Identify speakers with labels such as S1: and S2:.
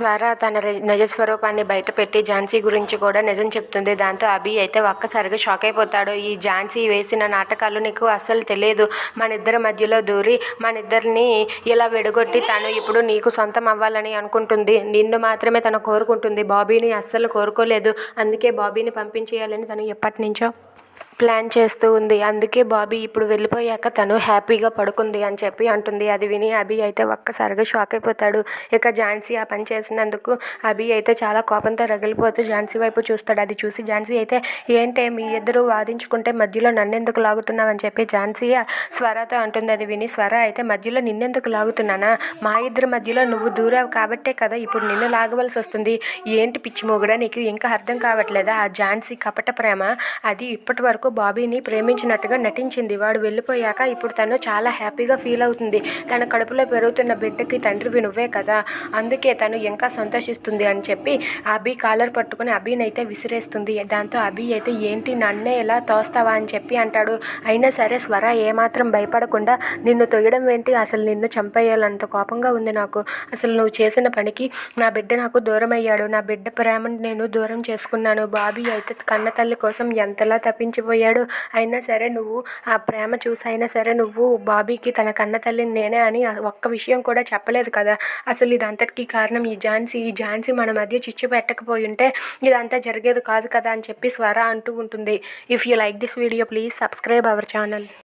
S1: స్వర తన నిజ స్వరూపాన్ని బయటపెట్టి ఝాన్సీ గురించి కూడా నిజం చెప్తుంది. దాంతో అభి అయితే ఒక్కసారిగా షాక్ అయిపోతాడు. ఈ ఝాన్సీ వేసిన నాటకాలు నీకు అస్సలు తెలియదు. మన ఇద్దరి మధ్యలో దూరి మన ఇద్దరిని ఇలా విడగొట్టి తను ఇప్పుడు నీకు సొంతం అవ్వాలని అనుకుంటుంది. నిన్ను మాత్రమే తను కోరుకుంటుంది. బాబీని అస్సలు కోరుకోలేదు. అందుకే బాబీని పంపించేయాలని తను ఎప్పటి నుంచో ప్లాన్ చేస్తూ ఉంది. అందుకే బాబీ ఇప్పుడు వెళ్ళిపోయాక తను హ్యాపీగా పడుకుంది అని చెప్పి అంటుంది. అది విని అభి అయితే ఒక్కసారిగా షాక్ అయిపోతాడు. ఇక ఝాన్సీ ఆ పని చేసినందుకు అభి అయితే చాలా కోపంతో రగిలిపోతూ ఝాన్సీ వైపు చూస్తాడు. అది చూసి ఝాన్సీ అయితే ఏంటే మీ ఇద్దరు వాదించుకుంటే మధ్యలో నన్నెందుకు లాగుతున్నావు? అని చెప్పి ఝాన్సీ స్వరతో అంటుంది. అది విని స్వర అయితే మధ్యలో నిన్నెందుకు లాగుతున్నానా? మా ఇద్దరి మధ్యలో నువ్వు దూరావు కాబట్టే కదా ఇప్పుడు నిన్ను లాగవలసి వస్తుంది. ఏంటి పిచ్చి మొగుడా? నీకు ఇంకా అర్థం కావట్లేదా? ఆ ఝాన్సీ కపట ప్రేమ అది ఇప్పటి వరకు బాబీని ప్రేమించినట్టుగా నటించింది. వాడు వెళ్ళిపోయాక ఇప్పుడు తను చాలా హ్యాపీగా ఫీల్ అవుతుంది. తన కడుపులో పెరుగుతున్న బిడ్డకి తండ్రివి నువ్వే కదా. అందుకే తను ఇంకా సంతోషిస్తుంది అని చెప్పి అభి కాలర్ పట్టుకుని అభినైతే విసిరేస్తుంది. దాంతో అభి అయితే ఏంటి నన్నే ఎలా తోస్తావా? అని చెప్పి అంటాడు. అయినా సరే స్వర ఏమాత్రం భయపడకుండా నిన్ను తొయ్యడం ఏంటి? అసలు నిన్ను చంపేయాలంత కోపంగా ఉంది నాకు. అసలు నువ్వు చేసిన పనికి నా బిడ్డ నాకు దూరం అయ్యాడు నా బిడ్డ ప్రేమను నేను దూరం చేసుకున్నాను. బాబీ అయితే కన్న తల్లి కోసం ఎంతలా తప్పించిపోయి తప్పించిపోయాడు అయినా సరే నువ్వు ఆ ప్రేమ చూసి అయినా సరే నువ్వు బాబీకి తన కన్న తల్లిని నేనే అని ఒక్క విషయం కూడా చెప్పలేదు కదా. అసలు ఇదంతటికీ కారణం ఈ ఝాన్సీ. ఈ ఝాన్సీ మన మధ్య చిచ్చు పెట్టకపోయి ఉంటే ఇదంతా జరిగేది కాదు కదా అని చెప్పి స్వర అంటూ ఉంటుంది. If you like this video please subscribe our channel